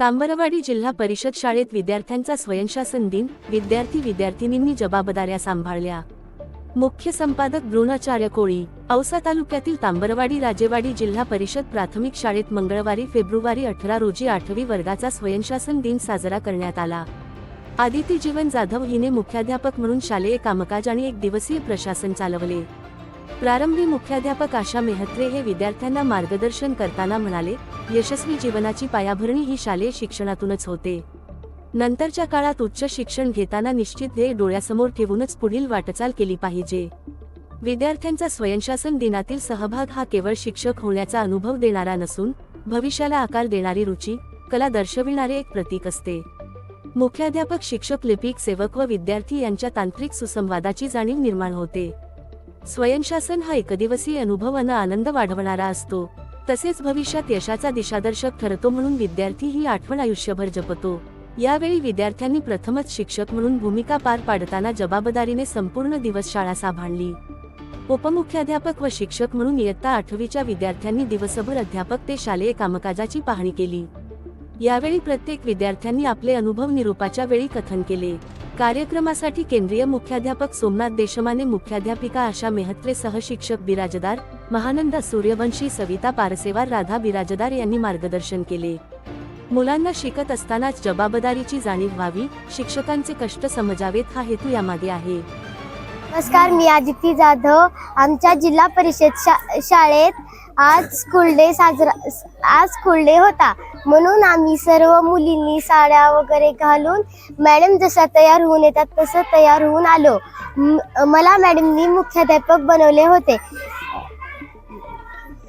तांबरवाडी जिल्हा परिषद शाळेत विद्यार्थ्यांचा स्वयंशासन दिन विद्यार्थी विद्यार्थिनींनी जबाबदाऱ्या सांभाळल्या. मुख्य संपादक द्रोणाचार्य कोळी औसा तालुक्यातील तांबरवाडी राजेवाडी जिल्हा परिषद प्राथमिक शाळेत मंगळवारी फेब्रुवारी अठरा रोजी आठवी वर्गाचा स्वयंशासन दिन साजरा करण्यात आला. आदिती जीवन जाधव हिने मुख्याध्यापक म्हणून शालेय कामकाज आणि एक दिवसीय प्रशासन चालवले. प्रारंभी मुख्याध्यापक आशा मेहत्रे हे विद्यार्थ्यांना मार्गदर्शन करताना म्हणाले यशस्वी जीवनाची पायाभरणी ही शालेय शिक्षणातूनच होते. नंतरच्या काळात उच्च शिक्षण घेताना निश्चित ध्येय डोळ्यासमोर ठेवूनच पुढील वाटचाल केली पाहिजे. विद्यार्थ्यांचा स्वयंशासन दिनातील सहभाग हा केवळ शिक्षक होण्याचा अनुभव देणारा नसून भविष्याला आकार देणारी रुची कला दर्शविणारे एक प्रतीक असते. मुख्याध्यापक शिक्षक लिपिक सेवक व विद्यार्थी यांच्या तांत्रिक सुसंवादाची जाणीव निर्माण होते. स्वयंशासन हा एकदिवसीय अनुभव आणि आनंद वाढवणारा असतो. तसेच भविष्यात यशाचा दिशादर्शक ठरतो म्हणून विद्यार्थी ही आठवण आयुष्यभर जपतो. यावेळी विद्यार्थ्यांनी प्रथमच शिक्षक म्हणून भूमिका पार पाडताना जबाबदारीने संपूर्ण दिवस शाळा सांभाळली. उपमुख्याध्यापक व शिक्षक म्हणून इयत्ता आठवीच्या विद्यार्थ्यांनी दिवसभर अध्यापक ते शालेय कामकाजाची पाहणी केली. यावेळी प्रत्येक विद्यार्थ्यांनी आपले अनुभव निरूपाच्या वेळी कथन केले. कार्यक्रमासाठी केंद्रीय मुख्याध्यापक सोमनाथ देशमाने मुख्याध्यापिका आशा मेहत्रे सहशिक्षक बिराजदार महानंद सूर्यवंशी सविता पारसेवार राधा बिराजदार यांनी मार्गदर्शन केले. मुलांना शिकत असतानाच जबाबदारीची जाणीव व्हावी शिक्षकांचे कष्ट समजावेत हा हेतू यामागे आहे. नमस्कार मी आदिती जाधव. आमच्या जिल्हा परिषद शा शाळेत आज स्कूल डे साजरा आज स्कूल डे होता. म्हणून आम्ही सर्व मुलींनी साड्या वगैरे घालून मॅडम जशा तयार होऊन येतात तसं तयार होऊन आलो. मला मॅडमनी मुख्याध्यापक बनवले होते.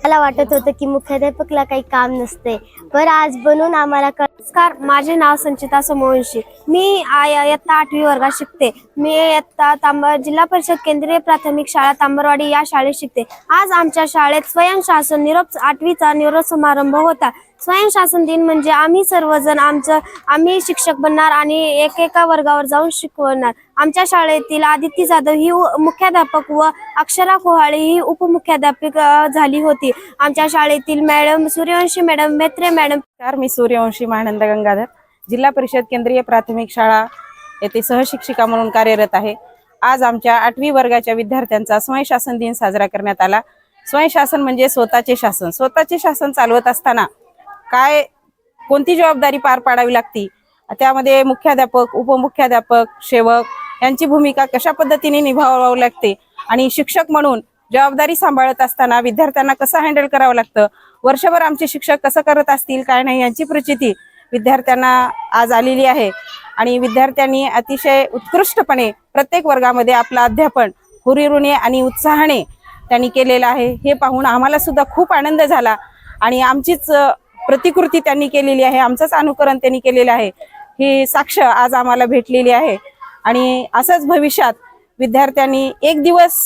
मला वाटत होतं की मुख्याध्यापकला काही काम नसते पण आज बनून आम्हाला नमस्कार माझे नाव संचिता समोवंशी. मी इयत्ता आठवी वर्गात शिकते. मी इयत्ता तांबा जिल्हा परिषद केंद्रीय प्राथमिक शाळा तांबरवाडी या शाळेत शिकते. आज आमच्या शाळेत स्वयंशासन निरोप आठवीचा निरोप समारंभ होता. स्वयंशासन दिन म्हणजे आम्ही सर्वजण आमचं आम्ही शिक्षक बनणार आणि एकेका वर्गावर जाऊन शिकवणार. आमच्या शाळेतील आदिती जाधव ही मुख्याध्यापक व अक्षरा कोहाळे ही उपमुख्याध्यापिका झाली होती. आमच्या शाळेतील madam Suryavanshi madam Metre madam. मी सूर्यवंशी महानंद गंगाधर. जिल्हा परिषद केंद्रीय प्राथमिक शाळा येथे सहशिक्षिका म्हणून कार्यरत आहे. आज आमच्या आठवी वर्गाच्या विद्यार्थ्यांचा स्वयंशासन दिन साजरा करण्यात आला. स्वयंशासन म्हणजे स्वतःचे शासन. स्वतःचे शासन चालवत असताना काय कोणती जबाबदारी पार पाडावी लागती? त्यामध्ये मुख्याध्यापक उपमुख्याध्यापक सेवक यांची भूमिका कशा पद्धतीने निभावावी लागते? आणि शिक्षक म्हणून जबाबदारी सांभाळत असताना विद्यार्थ्यांना कसं हँडल करावं लागतं? वर्षभर आमचे शिक्षक कसं करत असतील काय नाही यांची प्रचिती विद्यार्थ्यांना आज आलेली आहे. आणि विद्यार्थ्यांनी अतिशय उत्कृष्टपणे प्रत्येक वर्गामध्ये आपलं अध्यापन हुरिरुने आणि उत्साहाने त्यांनी केलेलं आहे. हे पाहून आम्हाला सुद्धा खूप आनंद झाला. आणि आमचीच प्रतिकृती त्यांनी केलेली आहे आमचंच अनुकरण त्यांनी केलेलं आहे. ही साक्ष आज आम्हाला भेटलेली आहे. आणि असंच भविष्यात विद्यार्थ्यांनी एक दिवस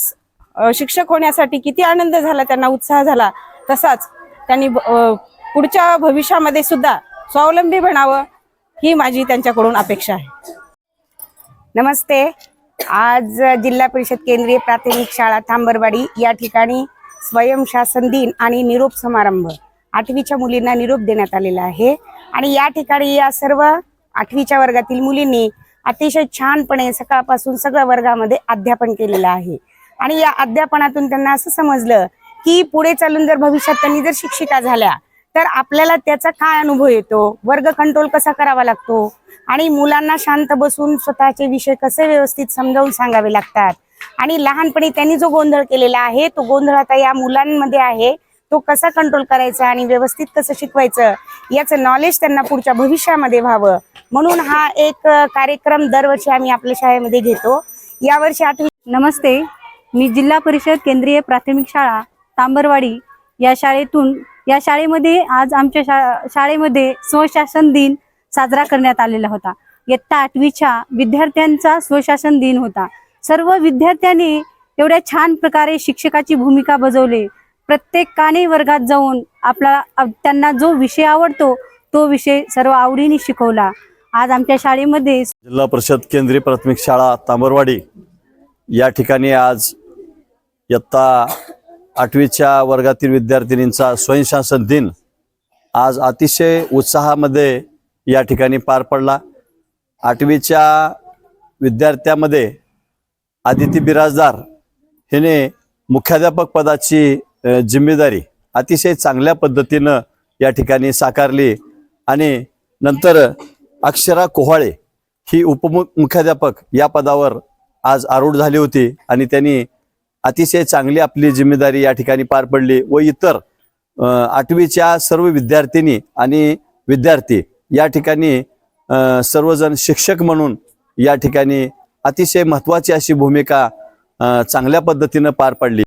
शिक्षक होण्यासाठी किती आनंद झाला त्यांना उत्साह झाला तसाच त्यांनी पुढच्या भविष्यामध्ये सुद्धा स्वावलंबी बनावं ही माझी त्यांच्याकडून अपेक्षा आहे. नमस्ते. आज जिल्हा परिषद केंद्रीय प्राथमिक शाळा थांबरवाडी या ठिकाणी स्वयंशासन दिन आणि निरोप समारंभ. आठवीच्या मुलींना निरोप देण्यात आलेला आहे. आणि या ठिकाणी या सर्व आठवीच्या वर्गातील मुलींनी अतिशय छानपणे सकाळपासून सगळ्या वर्गामध्ये अध्यापन केलेलं आहे. आणि या अध्यापनातून त्यांना असं समजलं की पुढे चालून जर भविष्यात त्यांनी जर शिक्षिका झाल्या तर आपल्याला त्याचा काय अनुभव येतो? वर्ग कंट्रोल कसा करावा लागतो? आणि मुलांना शांत बसून स्वतःचे विषय कसे व्यवस्थित समजावून सांगावे लागतात? आणि लहानपणी त्यांनी जो गोंधळ केलेला आहे तो गोंधळ आता या मुलांमध्ये आहे. तो कसा कंट्रोल करायचा आणि व्यवस्थित कसं शिकवायचं याचं नॉलेज त्यांना पुढच्या भविष्यामध्ये व्हावं. म्हणून हा एक कार्यक्रम दरवर्षी आम्ही आपल्या शाळेमध्ये घेतो. यावर्षी आठवी नमस्ते. मी जिल्हा परिषद केंद्रीय प्राथमिक शाळा तांबरवाडी या शाळेतून या शाळेमध्ये आज आमच्या शा शाळेमध्ये स्वशासन दिन साजरा करण्यात आलेला होता. इयत्ता आठवीच्या विद्यार्थ्यांचा स्वशासन दिन होता. सर्व विद्यार्थ्यांनी एवढ्या छान प्रकारे शिक्षकाची भूमिका बजावली. प्रत्येकाने वर्गात जाऊन आपला त्यांना जो विषय आवडतो तो विषय सर्व आवडीने शिकवला. आज आमच्या शाळेमध्ये जिल्हा परिषद केंद्रीय प्राथमिक शाळा तांबरवाडी या ठिकाणी आज इयत्ता आठवीच्या वर्गातील विद्यार्थिनींचा स्वयंशासन दिन आज अतिशय उत्साहामध्ये या ठिकाणी पार पडला. आठवीच्या विद्यार्थ्यामध्ये आदिती बिराजदार हिने मुख्याध्यापक पदाची जिम्मेदारी अतिशय चांगल्या पद्धतीनं या ठिकाणी साकारली आणि नंतर अक्षरा कोहाळे ही उपमुख्याध्यापक मुख्याध्यापक या पदावर आज आरूढ झाली होती आणि त्यांनी अतिशय चांगली आपली जिम्मेदारी या ठिकाणी पार पडली व इतर आठवीच्या सर्व विद्यार्थिनी आणि विद्यार्थी या ठिकाणी सर्वजण शिक्षक म्हणून या ठिकाणी अतिशय महत्त्वाची अशी भूमिका चांगल्या पद्धतीनं पार पडली.